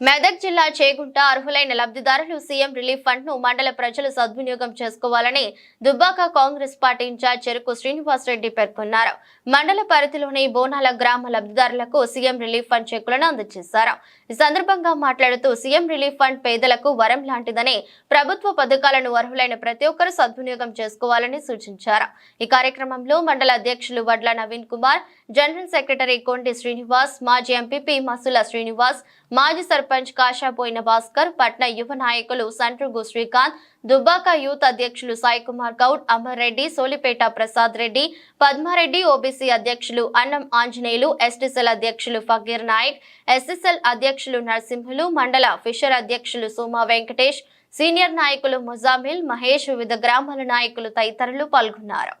మెదక్ జిల్లా చేగుంట అర్హులైన లబ్ధిదారులు సీఎం రిలీఫ్ ఫండ్ను మండల ప్రజలు సద్వినియోగం చేసుకోవాలని దుబ్బాక కాంగ్రెస్ పార్టీ ఇన్ఛార్జ్ చెరుకు శ్రీనివాసరెడ్డి పేర్కొన్నారు. మండల పరిధిలోని బోనాల గ్రామ లబ్ధిదారులకు సీఎం రిలీఫ్ ఫండ్ చెక్కులను అందజేశారు. ఈ సందర్భంగా మాట్లాడుతూ సీఎం రిలీఫ్ ఫండ్ పేదలకు వరం లాంటిదని ప్రభుత్వ పథకాలను అర్హులైన ప్రతి ఒక్కరూ సద్వినియోగం చేసుకోవాలని సూచించారు. ఈ కార్యక్రమంలో మండల అధ్యక్షులు వడ్ల నవీన్ కుమార్ జనరల్ సెక్రటరీ కొండి శ్రీనివాస్ మాజీ ఎంపీపీ మసుల శ్రీనివాస్ మాజీ సర్పంచ్ కాషాపోయిన భాస్కర్ పట్న యువ నాయకులు సంట్రుగు శ్రీకాంత్ దుబ్బాక యూత్ అధ్యక్షులు సాయికుమార్ గౌడ్ అమర్ రెడ్డి సోలిపేట ప్రసాద్ రెడ్డి పద్మారెడ్డి ఓబీసీ అధ్యక్షులు అన్నం ఆంజనేయులు ఎస్టీసెల్ అధ్యక్షులు ఫకీర్ నాయక్ ఎస్ఎస్ఎల్ అధ్యక్షులు నరసింహులు మండల ఫిషర్ అధ్యక్షులు సోమా వెంకటేష్ సీనియర్ నాయకులు ముజామిల్ మహేష్ వివిధ గ్రామాల నాయకులు తదితరులు పాల్గొన్నారు.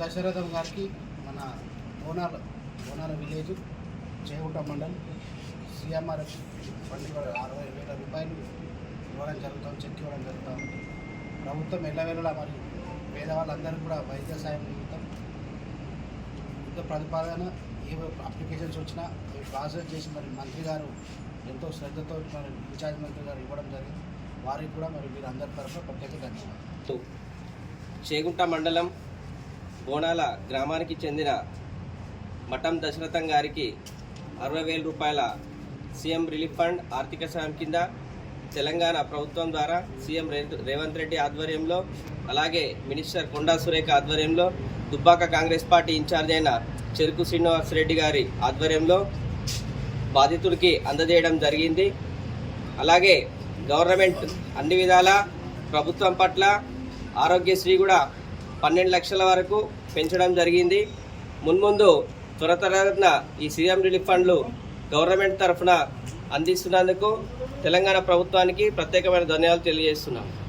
దశరథం గారికి మన విలేజ్ మండలం సిఎంఆర్ ఫండ్ ఇవ్వడం అరవై వేల రూపాయలు ఇవ్వడం జరుగుతుంది చెక్ ఇవ్వడం జరుగుతుంది. ప్రభుత్వం ఎల్లవేళలా మరి పేదవాళ్ళందరికీ కూడా వైద్య సాయం నిమిత్తం యుద్ధ ప్రతిపాదన ఏ అప్లికేషన్స్ వచ్చినా అవి ప్రాసెస్ చేసి మరి మంత్రి గారు ఎంతో శ్రద్ధతో మరి ఇన్ఛార్జ్ మంత్రి గారు ఇవ్వడం జరిగింది. వారికి కూడా మరి వీరందరి తరఫున ప్రత్యేక ధన్యవాదాలు. చేగుంట మండలం బోనాల గ్రామానికి చెందిన మఠం దశరథం గారికి అరవై వేల రూపాయల సీఎం రిలీఫ్ ఫండ్ ఆర్థిక సాయం కింద తెలంగాణ ప్రభుత్వం ద్వారా సీఎం రే- రేవంత్ రెడ్డి ఆధ్వర్యంలో అలాగే మినిస్టర్ కొండా సురేఖ ఆధ్వర్యంలో దుబ్బాక కాంగ్రెస్ పార్టీ ఇన్ఛార్జ్ అయిన చెరుకు శ్రీనివాస్ రెడ్డి గారి ఆధ్వర్యంలో బాధితుడికి అందజేయడం జరిగింది. అలాగే గవర్నమెంట్ అన్ని విధాల ప్రభుత్వం పట్ల ఆరోగ్యశ్రీ కూడా పన్నెండు లక్షల వరకు పెంచడం జరిగింది. మున్ముందు త్వర ఈ సీఎం రిలీఫ్ ఫండ్లు గవర్నమెంట్ తరఫున అందిస్తున్నందుకు తెలంగాణ ప్రభుత్వానికి ప్రత్యేకమైన ధన్యవాదాలు తెలియజేస్తున్నాను